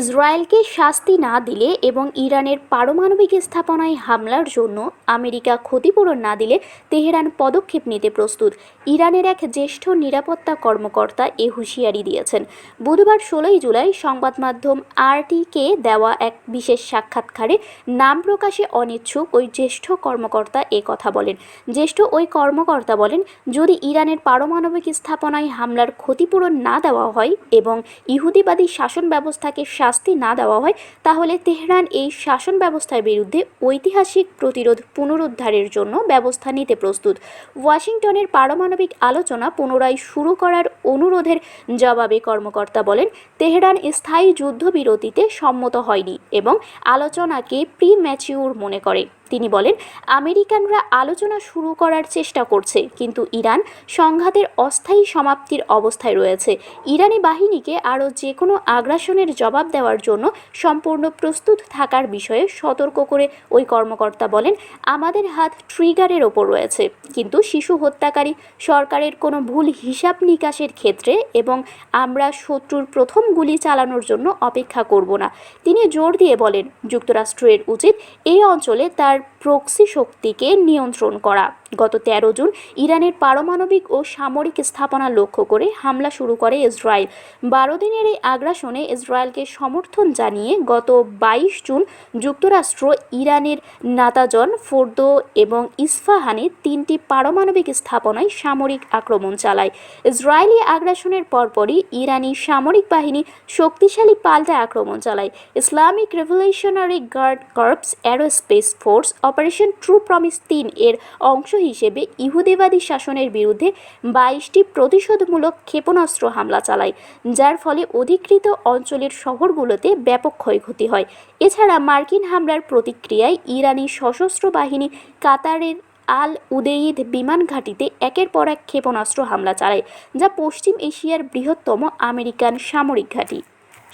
ইসরায়েলকে শাস্তি না দিলে এবং ইরানের পারমাণবিক স্থাপনায় হামলার জন্য আমেরিকা ক্ষতিপূরণ না দিলে তেহরান পদক্ষেপ নিতে প্রস্তুত। ইরানের এক জ্যেষ্ঠ নিরাপত্তা কর্মকর্তা এ হুঁশিয়ারি দিয়েছেন। বুধবার ষোলোই জুলাই সংবাদ মাধ্যম আরটিকে দেওয়া এক বিশেষ সাক্ষাৎকারে নাম প্রকাশে অনিচ্ছুক ওই জ্যেষ্ঠ কর্মকর্তা এ কথা বলেন। জ্যেষ্ঠ ওই কর্মকর্তা বলেন, যদি ইরানের পারমাণবিক স্থাপনায় হামলার ক্ষতিপূরণ না দেওয়া হয় এবং ইহুদিবাদী শাসন ব্যবস্থাকে শাস্তি না দেওয়া হয়, তাহলে তেহরান এই শাসন ব্যবস্থার বিরুদ্ধে ঐতিহাসিক প্রতিরোধ পুনরুদ্ধারের জন্য ব্যবস্থা নিতে প্রস্তুত। ওয়াশিংটনের পারমাণবিক আলোচনা পুনরায় শুরু করার অনুরোধের জবাবে কর্মকর্তা বলেন, তেহরান স্থায়ী যুদ্ধবিরতিতে সম্মত হয়নি এবং আলোচনাকে প্রি ম্যাচিউর মনে করে। তিনি বলেন, আমেরিকানরা আলোচনা শুরু করার চেষ্টা করছে, কিন্তু ইরান সংঘাতের অস্থায়ী সমাপ্তির অবস্থায় রয়েছে। ইরানি বাহিনীকে আরও যে কোনো আগ্রাসনের জবাব দেওয়ার জন্য সম্পূর্ণ প্রস্তুত থাকার বিষয়ে সতর্ক করে ওই কর্মকর্তা বলেন, আমাদের হাত ট্রিগারের ওপর রয়েছে, কিন্তু শিশু হত্যাকারী সরকারের কোনো ভুল হিসাব নিকাশের ক্ষেত্রে এবং আমরা শত্রুর প্রথম গুলি চালানোর জন্য অপেক্ষা করব না। তিনি জোর দিয়ে বলেন, যুক্তরাষ্ট্রের উচিত এই অঞ্চলে তার আর প্রক্সি শক্তিকে নিয়ন্ত্রণ করা। গত তেরো জুন ইরানের পারমাণবিক ও সামরিক স্থাপনা লক্ষ্য করে হামলা শুরু করে ইসরায়েল। বারো দিনের এই আগ্রাসনে ইসরায়েলকে সমর্থন জানিয়ে গত বাইশ জুন যুক্তরাষ্ট্র, ইরানের নাতাজন, ফোর্দো এবং ইস্ফাহানে তিনটি পারমাণবিক স্থাপনায় সামরিক আক্রমণ চালায়। ইসরায়েলি আগ্রাসনের পরপরই ইরানি সামরিক বাহিনী শক্তিশালী পাল্টা আক্রমণ চালায়। Islamic Revolutionary Guard Corps Aerospace Force Operation True Promise তিন এর অংশ হিসেবে ইহুদিবাদী শাসনের বিরুদ্ধে বাইশটি প্রতিশোধমূলক ক্ষেপণাস্ত্র হামলা চালায়, যার ফলে অধিকৃত অঞ্চলের শহরগুলোতে ব্যাপক ক্ষয়ক্ষতি হয়। এছাড়া মার্কিন হামলার প্রতিক্রিয়ায় ইরানি সশস্ত্র বাহিনী কাতারের আল উদেইদ বিমান ঘাঁটিতে একের পর এক ক্ষেপণাস্ত্র হামলা চালায়, যা পশ্চিম এশিয়ার বৃহত্তম আমেরিকান সামরিক ঘাঁটি।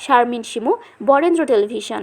শারমিন শিমু, বরেন্দ্র টেলিভিশন।